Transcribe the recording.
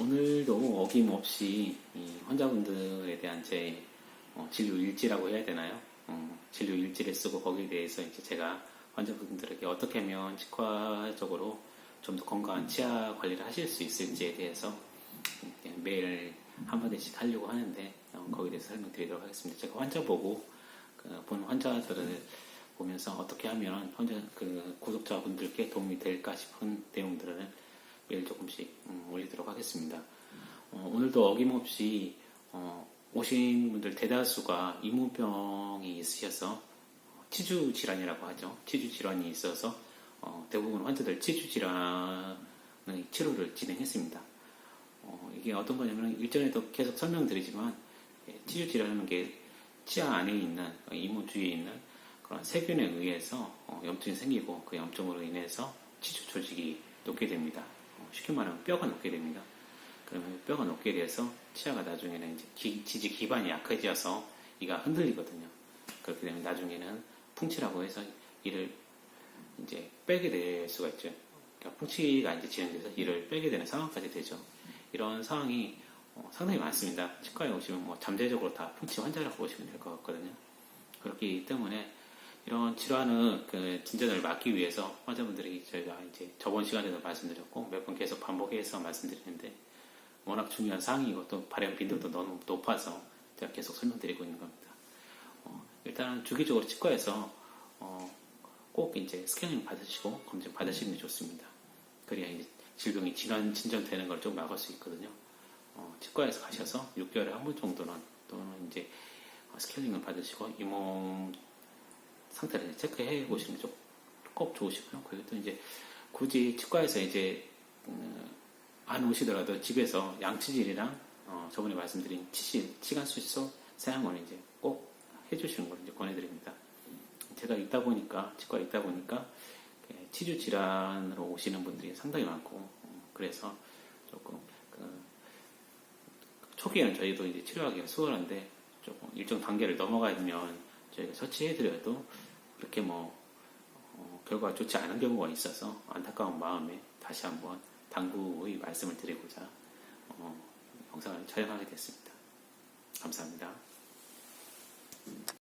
오늘도 어김없이 이 환자분들에 대한 제 어, 진료 일지라고 해야 되나요? 어, 진료 일지를 쓰고 거기에 대해서 이제 제가 환자분들에게 어떻게 하면 치과적으로 좀 더 건강한 치아 관리를 하실 수 있을지에 대해서 매일 한마디씩 하려고 하는데 어, 거기에 대해서 설명드리도록 하겠습니다. 제가 환자 보고 그, 본 환자들을 보면서 어떻게 하면 환자 그 구독자분들께 도움이 될까 싶은 내용들을 매일 조금씩 음, 올리도록 하겠습니다. 어, 오늘도 어김없이 어, 오신 분들 대다수가 이무병이 있으셔서 치주 질환이라고 하죠. 치주 질환이 있어서 어, 대부분 환자들 치주 질환의 치료를 진행했습니다. 어, 이게 어떤 거냐면 일전에도 계속 설명드리지만 예, 치주 질환은 게 치아 안에 있는 어, 이무 주위에 있는 그런 세균에 의해서 어, 염증이 생기고 그 염증으로 인해서 치주 조직이 녹게 됩니다. 어, 쉽게 말하면 뼈가 녹게 됩니다. 그러면 뼈가 녹게 돼서 치아가 나중에는 이제 기- 지지 기반이 약해져서 이가 흔들리거든요. 그렇게 되면 나중에는 풍치라고 해서 이를 이제 빼게 될 수가 있죠. 그러니까 풍치가 이제 진행돼서 이를 빼게 되는 상황까지 되죠. 이런 상황이 어, 상당히 많습니다. 치과에 오시면 뭐 잠재적으로 다 풍치 환자라고 보시면 될 것 같거든요. 그렇기 때문에 이런 질환의 그 진전을 막기 위해서 환자분들이 저희가 이제 저번 시간에도 말씀드렸고 몇 번 계속 반복해서 말씀드리는데 워낙 중요한 사항이고 또 발현 빈도도 너무 높아서 제가 계속 설명드리고 있는 겁니다. 어, 일단 주기적으로 치과에서 어, 꼭 이제 스캐닝 받으시고 검진 받으시는 게 좋습니다. 그래야 이제 질병이 진환 진전되는 걸 좀 막을 수 있거든요. 어, 치과에서 가셔서 6개월에 한 번 정도는 또는 이제 어, 스캐닝을 받으시고 잇몸 상태를 체크해 보시는 게 꼭 좋으시고요. 그리고 또 이제 굳이 치과에서 이제 음, 안 오시더라도 집에서 양치질이랑 어, 저번에 말씀드린 치실 치간 수소 사용을 이제 꼭 해주시는 걸 이제 권해드립니다. 제가 있다 보니까 치과에 있다 보니까 예, 치주 질환으로 오시는 분들이 상당히 많고 어, 그래서 조금 그 초기에는 저희도 이제 치료하기가 수월한데 조금 일정 단계를 넘어가면 저희가 처치해드려도 그렇게 뭐 어, 결과가 좋지 않은 경우가 있어서 안타까운 마음에 다시 한번 당부의 말씀을 드리고자 어, 영상을 촬영하게 됐습니다. 감사합니다.